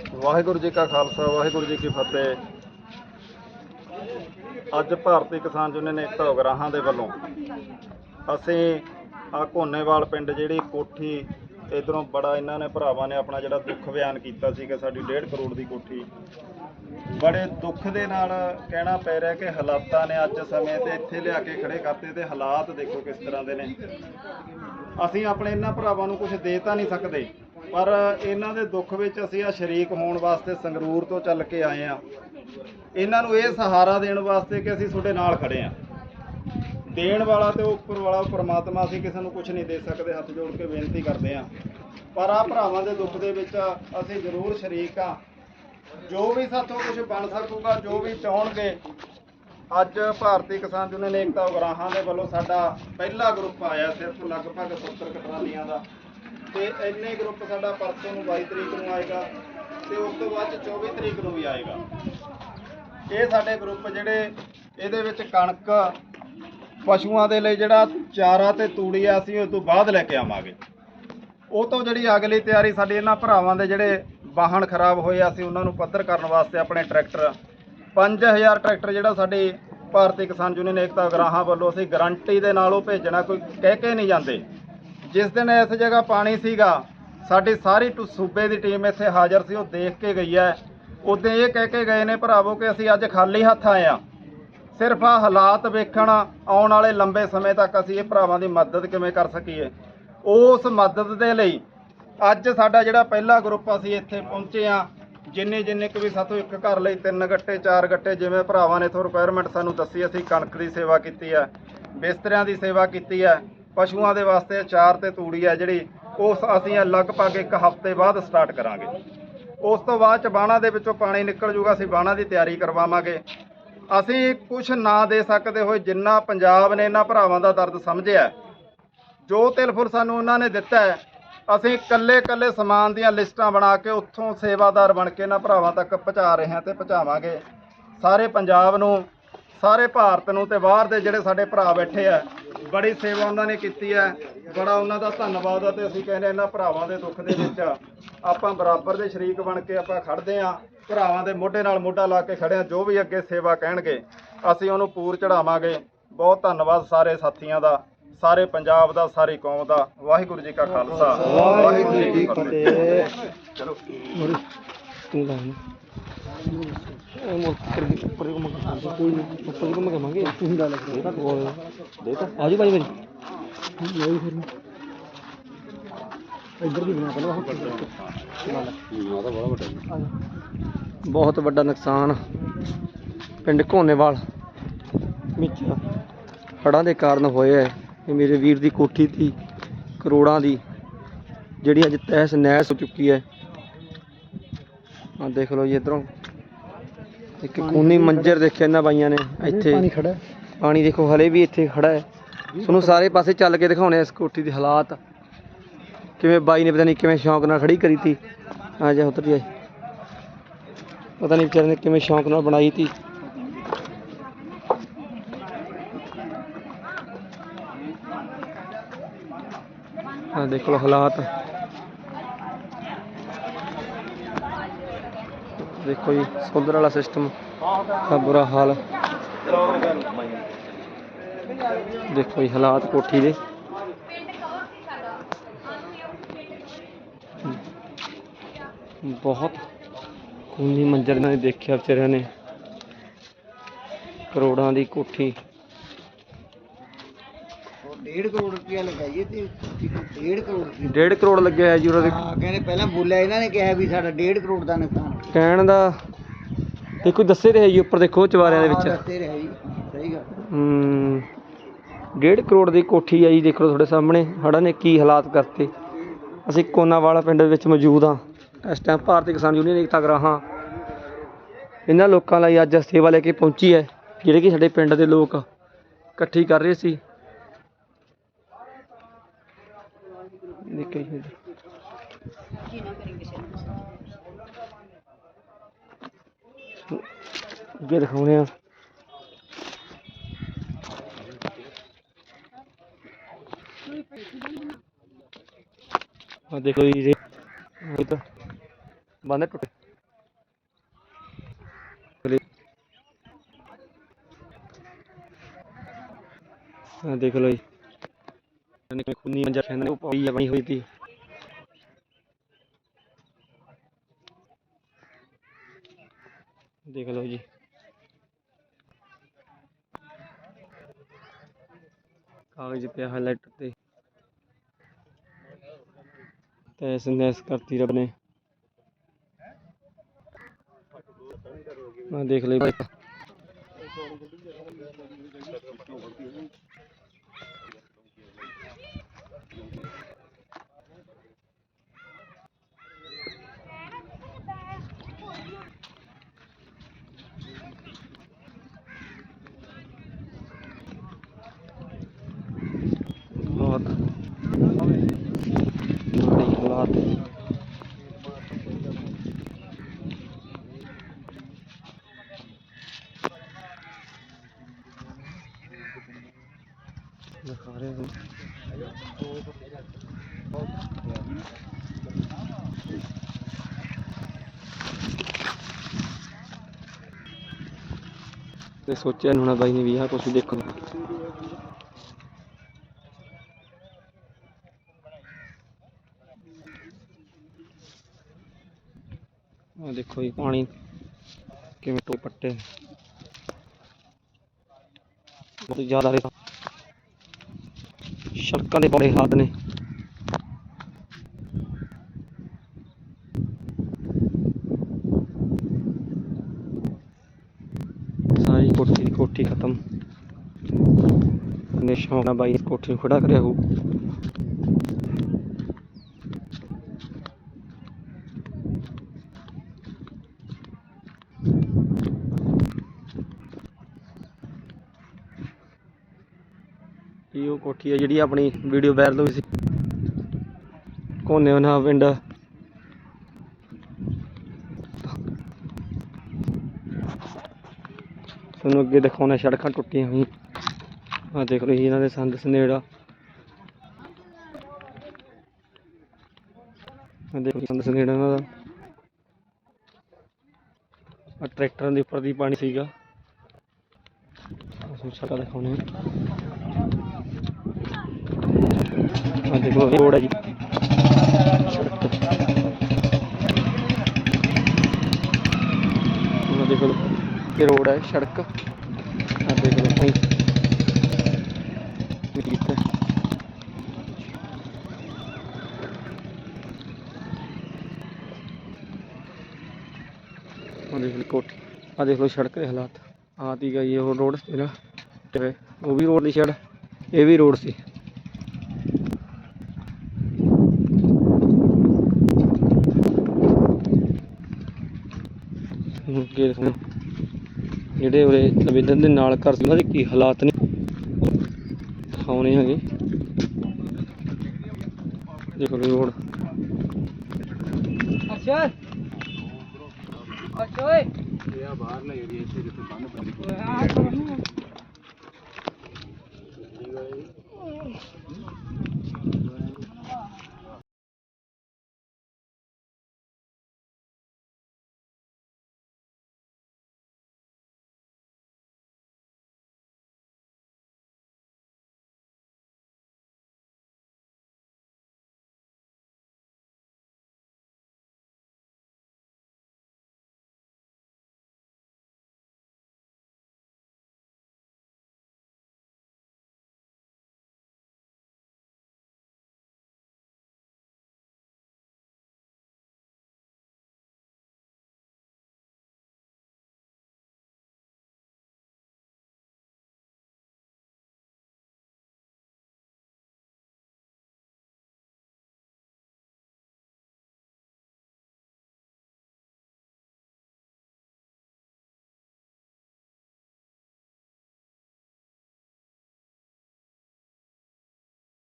ਵਾਹਿਗੁਰੂ ਜੀ ਕਾ ਖਾਲਸਾ, ਵਾਹਿਗੁਰੂ ਜੀ ਕੀ ਫਤਿਹ। ਅੱਜ ਭਾਰਤੀ ਕਿਸਾਨ ਯੂਨੀਅਨ ਏਕਤਾ ਉਗਰਾਹਾਂ ਦੇ ਵੱਲੋਂ ਅਸੀਂ ਆ ਘੋਨੇਵਾਲ ਪਿੰਡ ਜਿਹੜੀ ਕੋਠੀ, ਇਧਰੋਂ ਬੜਾ ਇਹਨਾਂ ਨੇ, ਭਰਾਵਾਂ ਨੇ ਆਪਣਾ ਜਿਹੜਾ ਦੁੱਖ ਬਿਆਨ ਕੀਤਾ ਸੀ ਕਿ ਸਾਡੀ 1.5 ਕਰੋੜ ਦੀ ਕੋਠੀ। ਬੜੇ ਦੁੱਖ ਦੇ ਨਾਲ ਕਹਿਣਾ ਪੈ ਰਿਹਾ ਕਿ ਹਾਲਾਤਾਂ ਨੇ ਅੱਜ ਸਮੇਂ ਤੇ ਇੱਥੇ ਲਿਆ ਕੇ ਖੜੇ ਕਰਤੇ ਤੇ ਹਾਲਾਤ ਦੇਖੋ ਕਿਸ ਤਰ੍ਹਾਂ ਦੇ ਨੇ। ਅਸੀਂ ਆਪਣੇ ਇਹਨਾਂ ਭਰਾਵਾਂ ਨੂੰ ਕੁਝ ਦੇ ਤਾਂ ਨਹੀਂ ਸਕਦੇ। ਪਰ ਇਹਨਾਂ ਦੇ ਦੁੱਖ ਵਿੱਚ ਅਸੀਂ ਆ ਸ਼ਰੀਕ ਹੋਣ ਵਾਸਤੇ ਸੰਗਰੂਰ ਤੋਂ ਚੱਲ ਕੇ ਆਏ ਆ ਇਹਨਾਂ ਨੂੰ ਇਹ ਸਹਾਰਾ ਦੇਣ ਵਾਸਤੇ ਕਿ ਅਸੀਂ ਤੁਹਾਡੇ ਨਾਲ ਖੜੇ ਆ ਦੇਣ ਵਾਲਾ ਤੇ ਉੱਪਰ ਵਾਲਾ ਪ੍ਰਮਾਤਮਾ ਅਸੀਂ ਕਿਸੇ ਨੂੰ ਕੁਝ ਨਹੀਂ ਦੇ ਸਕਦੇ, ਹੱਥ ਜੋੜ ਕੇ ਬੇਨਤੀ ਕਰਦੇ ਆ ਪਰ ਆ ਭਰਾਵਾਂ ਦੇ ਦੁੱਖ ਦੇ ਵਿੱਚ ਅਸੀਂ ਜ਼ਰੂਰ ਸ਼ਰੀਕ ਆ ਜੋ ਵੀ ਸਾਥੋਂ ਕੁਝ ਬਣ ਸਕੂਗਾ, ਜੋ ਵੀ ਚਾਹਣਗੇ, ਅੱਜ ਭਾਰਤੀ ਕਿਸਾਨ ਯੂਨੀਅਨ ਏਕਤਾ ਉਗਰਾਹਾਂ ਦੇ ਵੱਲੋਂ ਸਾਡਾ ਪਹਿਲਾ ਗਰੁੱਪ ਆਇਆ ਸਿਰਫ, ਲਗਭਗ 70 ਕਟਰਾਲੀਆਂ ਦਾ। ਤੇ ਇੰਨੇ ਗਰੁੱਪ ਸਾਡਾ ਪਰਸੋਂ ਨੂੰ 22 ਤਰੀਕ ਨੂੰ ਆਏਗਾ ਤੇ ਉਸ ਤੋਂ ਬਾਅਦ 'ਚ 24 ਤਰੀਕ ਨੂੰ ਵੀ ਆਏਗਾ। ਇਹ ਸਾਡੇ ਗਰੁੱਪ ਜਿਹੜੇ ਇਹਦੇ ਵਿੱਚ ਕਣਕ, ਪਸ਼ੂਆਂ ਦੇ ਲਈ ਜਿਹੜਾ ਚਾਰਾ ਤੇ ਤੂੜੀ ਆ ਅਸੀਂ ਉਸ ਤੋਂ ਬਾਅਦ ਲੈ ਕੇ ਆਵਾਂਗੇ। ਉਹ ਤੋਂ ਜਿਹੜੀ ਅਗਲੀ ਤਿਆਰੀ ਸਾਡੇ ਇਹਨਾਂ ਭਰਾਵਾਂ ਦੇ ਜਿਹੜੇ ਵਾਹਨ ਖਰਾਬ ਹੋਏ ਆ, ਅਸੀਂ ਉਹਨਾਂ ਨੂੰ ਪੱਧਰ ਕਰਨ ਵਾਸਤੇ ਆਪਣੇ ਟਰੈਕਟਰ 5000 ਟਰੈਕਟਰ ਜਿਹੜਾ ਸਾਡੀ ਭਾਰਤੀ ਕਿਸਾਨ ਯੂਨੀਅਨ ਏਕਤਾ ਗਰਾਹਾਂ ਵੱਲੋਂ ਅਸੀਂ ਗਾਰੰਟੀ ਦੇ ਨਾਲ ਉਹ ਭੇਜਣਾ, ਕੋਈ ਕਹਿ ਕੇ ਨਹੀਂ ਜਾਂਦੇ। ਜਿਸ ਦਿਨ ਇਸ ਜਗ੍ਹਾ ਪਾਣੀ ਸੀਗਾ, ਸਾਡੀ ਸਾਰੀ ਟੂ- ਸੂਬੇ ਦੀ ਟੀਮ ਇੱਥੇ ਹਾਜ਼ਰ ਸੀ, ਉਹ ਦੇਖ ਕੇ ਗਈ ਹੈ। ਉਦੋਂ ਇਹ ਕਹਿ ਕੇ ਗਏ ਨੇ, ਭਰਾਵੋ, ਕਿ ਅਸੀਂ ਅੱਜ ਖਾਲੀ ਹੱਥ ਆਏ ਆ ਸਿਰਫ ਆ ਹਾਲਾਤ ਵੇਖਣ ਆਉਣ ਵਾਲੇ ਲੰਬੇ ਸਮੇਂ ਤੱਕ ਅਸੀਂ ਇਹ ਭਰਾਵਾਂ ਦੀ ਮਦਦ ਕਿਵੇਂ ਕਰ ਸਕੀਏ? ਉਸ ਮਦਦ ਦੇ ਲਈ ਅੱਜ ਸਾਡਾ ਜਿਹੜਾ ਪਹਿਲਾ ਗਰੁੱਪ ਅਸੀਂ ਇੱਥੇ ਪਹੁੰਚੇ ਆ ਜਿੰਨੇ ਜਿੰਨੇ ਕੁ ਵੀ ਸਾਥੋਂ ਇੱਕ ਘਰ ਲਈ, ਤਿੰਨ ਗੱਟੇ, ਚਾਰ ਗੱਟੇ, ਜਿਵੇਂ ਭਰਾਵਾਂ ਨੇ ਇਥੋਂ ਰਿਕੁਆਇਰਮੈਂਟ ਸਾਨੂੰ ਦੱਸੀ, ਅਸੀਂ ਕਣਕ ਦੀ ਸੇਵਾ ਕੀਤੀ ਹੈ, ਬਿਸਤਰਿਆਂ ਦੀ ਸੇਵਾ ਕੀਤੀ ਹੈ ਪਸ਼ੂਆਂ ਦੇ ਵਾਸਤੇ ਚਾਰ ਤੇ ਤੂੜੀ ਹੈ ਜਿਹੜੀ ਉਸ ਅਸੀਂ ਲਗਭਗ ਇੱਕ ਹਫ਼ਤੇ ਬਾਅਦ ਸਟਾਰਟ ਕਰਾਂਗੇ। ਉਸ ਤੋਂ ਬਾਅਦ ਚ ਬਾਣਾ ਦੇ ਵਿੱਚੋਂ ਪਾਣੀ ਨਿਕਲ ਜੂਗਾ ਅਸੀਂ ਬਾਣਾ ਦੀ ਤਿਆਰੀ ਕਰਵਾਵਾਂਗੇ। ਅਸੀਂ ਕੁਝ ਨਾ ਦੇ ਸਕਦੇ ਹੋਏ ਜਿੰਨਾ ਪੰਜਾਬ ਨੇ ਇਹਨਾਂ ਭਰਾਵਾਂ ਦਾ ਦਰਦ ਸਮਝਿਆ ਹੈ, ਜੋ ਤਿਲਫੁਰ ਸਾਨੂੰ ਉਹਨਾਂ ਨੇ ਦਿੱਤਾ ਅਸੀਂ ਕੱਲੇ ਕੱਲੇ ਸਮਾਨ ਦੀਆਂ ਲਿਸਟਾਂ ਬਣਾ ਕੇ ਉੱਥੋਂ ਸੇਵਾਦਾਰ ਬਣ ਕੇ ਇਹਨਾਂ ਭਰਾਵਾਂ ਤੱਕ ਪਹੁੰਚਾ ਰਹੇ ਹਾਂ ਤੇ ਪਹੁੰਚਾਵਾਂਗੇ। ਸਾਰੇ ਪੰਜਾਬ ਨੂੰ ਸਾਰੇ ਭਾਰਤ ਨੂੰ ਤੇ ਬਾਹਰ ਦੇ ਜਿਹੜੇ ਸਾਡੇ ਭਰਾ ਬੈਠੇ ਆ ਬੜੀ ਸੇਵਾ ਉਹਨਾਂ ਨੇ ਕੀਤੀ ਹੈ ਬੜਾ ਉਹਨਾਂ ਦਾ ਧੰਨਵਾਦ ਆ ਤੇ ਅਸੀਂ ਕਹਿੰਦੇ ਇਹਨਾਂ ਭਰਾਵਾਂ ਦੇ ਦੁੱਖ ਦੇ ਵਿੱਚ ਆਪਾਂ ਬਰਾਬਰ ਦੇ ਸ਼ਰੀਕ ਬਣ ਕੇ ਆਪਾਂ ਖੜਦੇ ਆ ਭਰਾਵਾਂ ਦੇ ਮੋਢੇ ਨਾਲ ਮੋਢਾ ਲਾ ਕੇ ਖੜੇ ਆ ਜੋ ਵੀ ਅੱਗੇ ਸੇਵਾ ਕਹਿਣਗੇ ਅਸੀਂ ਉਹਨੂੰ ਪੂਰ ਚੜਾਵਾਂਗੇ ਬਹੁਤ ਧੰਨਵਾਦ ਸਾਰੇ ਸਾਥੀਆਂ ਦਾ ਸਾਰੇ ਪੰਜਾਬ ਦਾ ਸਾਰੀ ਕੌਮ ਦਾ। ਵਾਹਿਗੁਰੂ ਜੀ ਕਾ ਖਾਲਸਾ। ਵਾਹਿਗੁਰੂ ਜੀ ਕੀ ਫਤਿਹ। ਚਲੋ। ਤੂੰ ਲਾ ਨੂੰ ਇਹ ਮੋਰ ਕਰ ਉੱਪਰ ਨੂੰ ਮੰਗਾ ਕੋਈ ਨਹੀਂ ਉੱਪਰ ਨੂੰ ਮੰਗਾਵਾਂਗੇ ਤੂੰ ਹੀ ਲਾ ਲੈ ਦੇਤਾ ਆਜੋ ਭਾਈ ਭਾਈ ਨਹੀਂ ਫਿਰ। ਇੱਧਰ ਵੀ ਬਣਾ ਪਹਿਲਾਂ ਬਹੁਤ ਵੱਡਾ ਨੁਕਸਾਨ। ਪਿੰਡ ਘੋਨੇਵਾਲ। ਵਿੱਚ ਹੜ੍ਹਾਂ ਦੇ ਕਾਰਨ ਹੋਇਆ ਹੈ ਇਹ ਮੇਰੇ ਵੀਰ ਦੀ ਕੋਠੀ ਸੀ ਕਰੋੜਾਂ ਦੀ ਜਿਹੜੀ ਅੱਜ ਤਹਿਸ ਨਹਿਸ ਹੋ ਚੁੱਕੀ ਹੈ। ਆ ਦੇਖ ਲਓ ਜੀ ਇਧਰੋਂ। ਇੱਕ ਕੂਨੀ ਮੰਜਰ ਦੇਖਿਆ ਇਹਨਾਂ ਬਾਈਆਂ ਨੇ ਇੱਥੇ। ਪਾਣੀ ਖੜਾ ਪਾਣੀ ਦੇਖੋ ਹਲੇ ਵੀ ਇੱਥੇ ਖੜਾ ਹੈ। ਤੁਹਾਨੂੰ ਸਾਰੇ ਪਾਸੇ ਚੱਲ ਕੇ ਦਿਖਾਉਣੇ ਇਸ ਕੋਠੀ ਦੇ ਹਾਲਾਤ। ਕਿਵੇਂ ਬਾਈ ਨੇ ਪਤਾ ਨਹੀਂ ਕਿਵੇਂ ਸ਼ੌਂਕ ਨਾਲ ਖੜੀ ਕਰੀ ਤੀ। ਆ ਜਾ ਉਤਰ ਜਾਏ ਪਤਾ ਨਹੀਂ ਵਿਚਾਰੇ ਨੇ ਕਿਵੇਂ ਸ਼ੌਂਕ ਨਾਲ ਬਣਾਈ ਤੀ। ਆ ਦੇਖ ਲਓ ਹਾਲਾਤ। ਦੇਖੋ ਜੀ ਸੋਲਰ ਵਾਲਾ ਸਿਸਟਮ ਦਾ ਬੁਰਾ ਹਾਲ। ਦੇਖੋ ਜੀ ਹਾਲਾਤ ਕੋਠੀ ਦੇ। ਬਹੁਤ ਖੂਨੀ ਮੰਜ਼ਰ ਨੇ ਦੇਖਿਆ ਵਿਚਾਰਿਆਂ ਨੇ। ਕਰੋੜਾਂ ਦੀ ਕੋਠੀ। 1.5 ਕਰੋੜ ਰੁਪਇਆ ਲਗਾਈਏ ਤੇ 1.5 ਕਰੋੜ ਰੁਪਇਆ। 1.5 ਕਰੋੜ ਲੱਗਿਆ ਹੈ ਜੀ ਉਹਨਾਂ ਦੇ ਹਾਂ ਕਹਿੰਦੇ ਪਹਿਲਾਂ ਬੋਲਿਆ ਇਹਨਾਂ ਨੇ ਕਿਹਾ ਵੀ ਸਾਡਾ 1.5 ਕਰੋੜ ਦਾ ਨੁਕਸਾਨ ਕਹਿਣ ਦਾ ਦੇਖੋ ਦੱਸੇ ਰਹੇ ਜੀ ਉੱਪਰ ਦੇਖੋ ਚਵਾਰਿਆਂ ਦੇ ਹਾਂ, ਵਿੱਚ ਦੱਸਦੇ ਰਹੇ ਜੀ ਸਹੀ ਗੱਲ। ਹਮ, ਡੇਢ ਕਰੋੜ ਦੀ ਕੋਠੀ ਆਈ ਦੇਖ ਲਓ ਤੁਹਾਡੇ ਸਾਹਮਣੇ ਹੜ੍ਹਾਂ ਨੇ ਕੀ ਹਾਲਾਤ ਕਰਤੇ। ਅਸੀਂ ਕੋਨਾਵਾਲਾ ਪਿੰਡ ਵਿੱਚ ਮੌਜੂਦ ਹਾਂ। ਇਸ ਟਾਈਮ ਭਾਰਤੀ ਕਿਸਾਨ ਯੂਨੀਅਨ ਏਕਤਾ ਗਰਾਹਾਂ ਇਹਨਾਂ ਲੋਕਾਂ ਲਈ ਅੱਜ ਸੇਵਾ ਲੈ ਕੇ ਪਹੁੰਚੀ ਹੈ ਜਿਹੜੇ ਕਿ ਸਾਡੇ ਪਿੰਡ ਦੇ ਲੋਕ ਇਕੱਠੀ ਕਰ ਰਹੇ ਸੀ। ਦੇਖੋ ਜੀ। ਅੱਗੇ ਦਿਖਾਉਨੇ ਆ ਆ ਦੇਖੋ ਜੀ, ਇਹ ਤਾਂ ਬੰਦੇ ਟੁੱਟੇ। ਆ ਦੇਖ ਲਓ ਜੀ। ਨਿਕਲ ਖੁੰਨੀ ਅੰਜਾ ਫੈਨ ਉਹ ਪਾਈ ਬਣੀ ਹੋਈ ਸੀ ਦੇਖ ਲਓ ਜੀ। ਕਾਗਜ਼ ਪਿਆ ਹੈ ਲੈਟਰ ਤੇ। ਤੈਸ ਨੈਸ ਕਰਤੀ ਰੱਬ ਨੇ। ਆ ਦੇਖ ਲਈ ਬਾਈ ਬਹੁਤ ਮਾੜੇ ਹਾਲਾਤ ਦਿਖਾ ਰਹੇ ਹਾਂ ਤੇ ਸੋਚਿਆ ਨੂੰ ਬਾਈ ਨੇ ਵੀ ਆਹ ਕੁਛ ਦੇਖਣ ਆ ਦੇਖੋ ਜੀ ਪਾਣੀ ਕਿਵੇਂ ਟੋ ਪੱਟੇ ਬਹੁਤ ਜ਼ਿਆਦਾ ਰੇਤਾ। ਸੜਕਾਂ ਦੇ ਬੜੇ ਹਾਲਾਤ ਨੇ। ਸਾਰੀ ਕੋਠੀ ਦੀ ਕੋਠੀ ਖਤਮ। ਨੇ ਸ਼ੌਂਕ ਨਾਲ ਬਾਈ ਕੋਠੀ ਨੂੰ ਖੜਾ ਕਰਿਆ ਹੋ ਉਹ ਕੋਠੀ ਆ ਜਿਹੜੀ ਆਪਣੀ ਵੀਡੀਓ ਵਾਇਰਲ ਹੋਈ ਸੀ। ਕੋਨੇ ਉਹਨਾਂ ਪਿੰਡ। ਤੁਹਾਨੂੰ ਅੱਗੇ ਦਿਖਾਉਣਾ ਸੜਕਾਂ ਟੁੱਟੀਆਂ ਹੋਈਆਂ। ਆ ਦੇਖ ਲਓ ਇਹਨਾਂ ਦੇ ਸੰਦ ਸਨੇੜਾ। ਆ ਦੇਖੋ ਸੰਦ ਸਨੇੜਾ ਇਹਨਾਂ ਦਾ। ਆ ਟਰੈਕਟਰਾਂ ਦੇ ਉੱਪਰ ਦੀ ਪਾਣੀ ਸੀਗਾ। ਉਸ ਦਿਖਾਉਣੇ ਆ ਦੇਖੋ ਰੋਡ ਹੈ ਜੀ। ਆ ਦੇਖੋ ਇਹ ਰੋਡ ਹੈ, ਸੜਕ। ਆ ਦੇਖ ਭਾਈ। ਆ ਦੇਖ ਲਓ, ਕੋਠੀ। ਆ ਦੇਖ ਲਓ ਸੜਕ ਦੇ ਹਾਲਾਤ। ਆ ਤੀ ਗਈ ਉਹ ਰੋਡ ਸੀਗਾ। ਤੇ ਉਹ ਵੀ ਰੋਡ ਦੀ ਛੜ ਇਹ ਵੀ ਰੋਡ ਸੀ। ਹੁਣ ਕੀ ਦੱਸਣਾ ਜਿਹੜੇ ਉਰੇ ਨਵੇਦਨ ਦੇ ਨਾਲ ਘਰ ਸੀ, ਉਹਨਾਂ ਦੇ ਕੀ ਹਾਲਾਤ ਨੇ? ਦਿਖਾਉਣੇ ਹੈਗੇ। ਦੇਖੋ ਲਓ ਰੋਡ ਅੱਛਾ। ਅੱਛਾ ਓਏ।